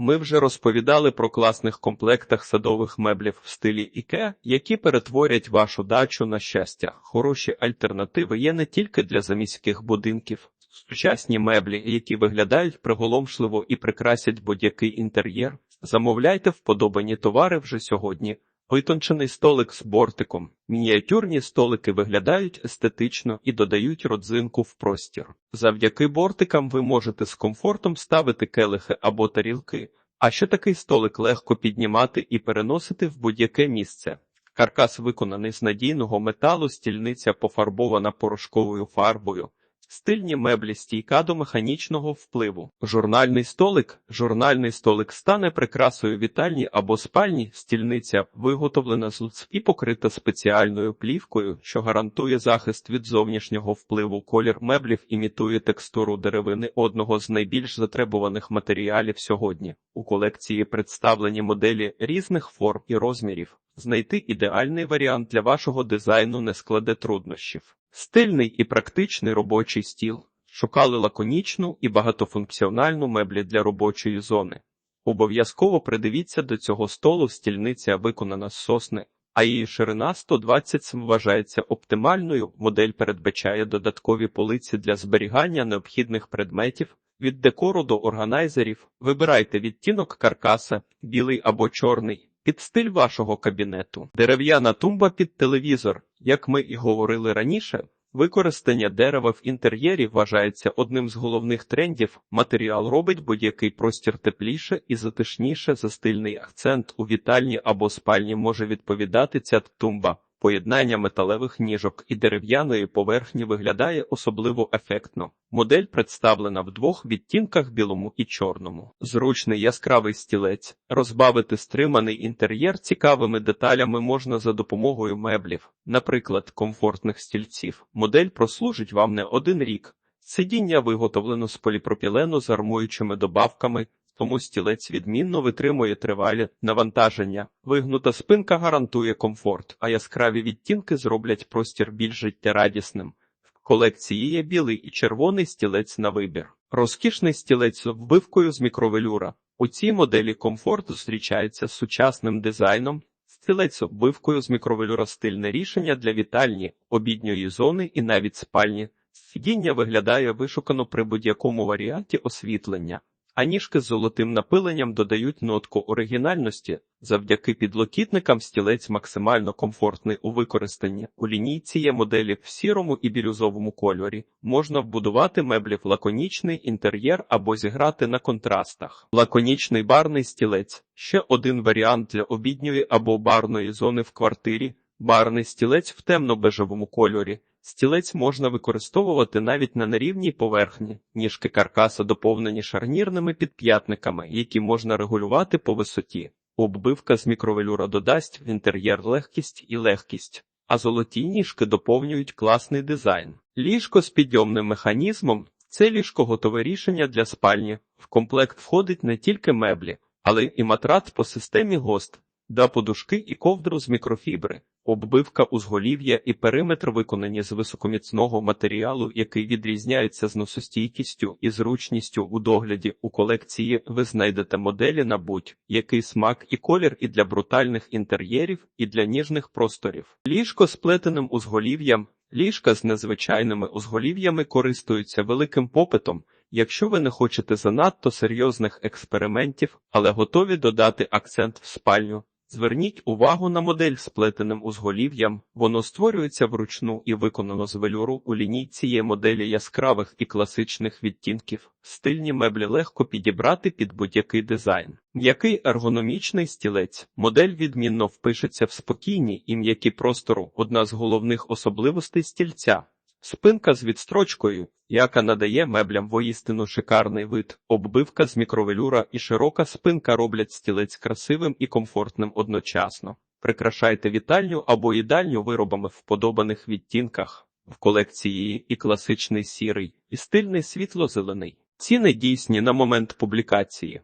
Ми вже розповідали про класних комплектах садових меблів в стилі Іке, які перетворять вашу дачу на щастя. Хороші альтернативи є не тільки для заміських будинків. Сучасні меблі, які виглядають приголомшливо і прикрасять будь-який інтер'єр. Замовляйте вподобані товари вже сьогодні. Витончений столик з бортиком. Мініатюрні столики виглядають естетично і додають родзинку в простір. Завдяки бортикам ви можете з комфортом ставити келихи або тарілки, а ще такий столик легко піднімати і переносити в будь-яке місце. Каркас виконаний з надійного металу, стільниця пофарбована порошковою фарбою. Стильні меблі стійка до механічного впливу. Журнальний столик. Журнальний столик стане прикрасою вітальні або спальні. Стільниця виготовлена з луц і покрита спеціальною плівкою, що гарантує захист від зовнішнього впливу. Колір меблів імітує текстуру деревини одного з найбільш затребуваних матеріалів сьогодні. У колекції представлені моделі різних форм і розмірів. Знайти ідеальний варіант для вашого дизайну не складе труднощів. Стильний і практичний робочий стіл. Шукали лаконічну і багатофункціональну меблі для робочої зони. Обов'язково придивіться до цього столу стільниця виконана з сосни, а її ширина 120 см вважається оптимальною. Модель передбачає додаткові полиці для зберігання необхідних предметів. Від декору до органайзерів вибирайте відтінок каркаса, білий або чорний, під стиль вашого кабінету. Дерев'яна тумба під телевізор, як ми і говорили раніше. Використання дерева в інтер'єрі вважається одним з головних трендів. Матеріал робить будь-який простір тепліше і затишніше. За стильний акцент у вітальні або спальні може відповідати ця тумба. Поєднання металевих ніжок і дерев'яної поверхні виглядає особливо ефектно. Модель представлена в двох відтінках білому і чорному. Зручний яскравий стілець. Розбавити стриманий інтер'єр цікавими деталями можна за допомогою меблів, наприклад, комфортних стільців. Модель прослужить вам не один рік. Сидіння виготовлено з поліпропілену з армуючими добавками, тому стілець відмінно витримує тривалі навантаження. Вигнута спинка гарантує комфорт, а яскраві відтінки зроблять простір більш життєрадісним. В колекції є білий і червоний стілець на вибір. Розкішний стілець з вбивкою з мікровелюра. У цій моделі комфорт зустрічається з сучасним дизайном. Стілець з оббивкою з мікровелюра стильне рішення для вітальні, обідньої зони і навіть спальні. Сидіння виглядає вишукано при будь-якому варіанті освітлення а ніжки з золотим напиленням додають нотку оригінальності. Завдяки підлокітникам стілець максимально комфортний у використанні. У лінійці є моделі в сірому і бірюзовому кольорі. Можна вбудувати меблі в лаконічний інтер'єр або зіграти на контрастах. Лаконічний барний стілець ще один варіант для обідньої або барної зони в квартирі. Барний стілець в темно-бежевому кольорі. Стілець можна використовувати навіть на нерівній поверхні, ніжки каркаса доповнені шарнірними підп'ятниками, які можна регулювати по висоті. Оббивка з мікровелюра додасть в інтер'єр легкість і легкість, а золоті ніжки доповнюють класний дизайн. Ліжко з підйомним механізмом це ліжко готове рішення для спальні. В комплект входить не тільки меблі, але і матрац по системі ГОСТ, да подушки і ковдру з мікрофібри. Оббивка узголів'я і периметр виконані з високоміцного матеріалу, який відрізняється зносостійкістю і зручністю у догляді. У колекції ви знайдете моделі на будь-який смак і колір і для брутальних інтер'єрів, і для ніжних просторів. Ліжко з плетеним узголів'ям, ліжка з незвичайними узголів'ями користуються великим попитом. Якщо ви не хочете занадто серйозних експериментів, але готові додати акцент в спальню. Зверніть увагу на модель з плетеним узголів'ям, воно створюється вручну і виконано з велюру. У лінійці є моделі яскравих і класичних відтінків. Стильні меблі легко підібрати під будь-який дизайн. М'який ергономічний стілець. Модель відмінно впишеться в спокійні і м'які простору, одна з головних особливостей стільця. Спинка з відстрочкою, яка надає меблям воїстину шикарний вид, оббивка з мікровелюра і широка спинка роблять стілець красивим і комфортним одночасно. Прикрашайте вітальню або їдальню виробами в подобаних відтінках. В колекції і класичний сірий, і стильний світло-зелений. Ціни дійсні на момент публікації.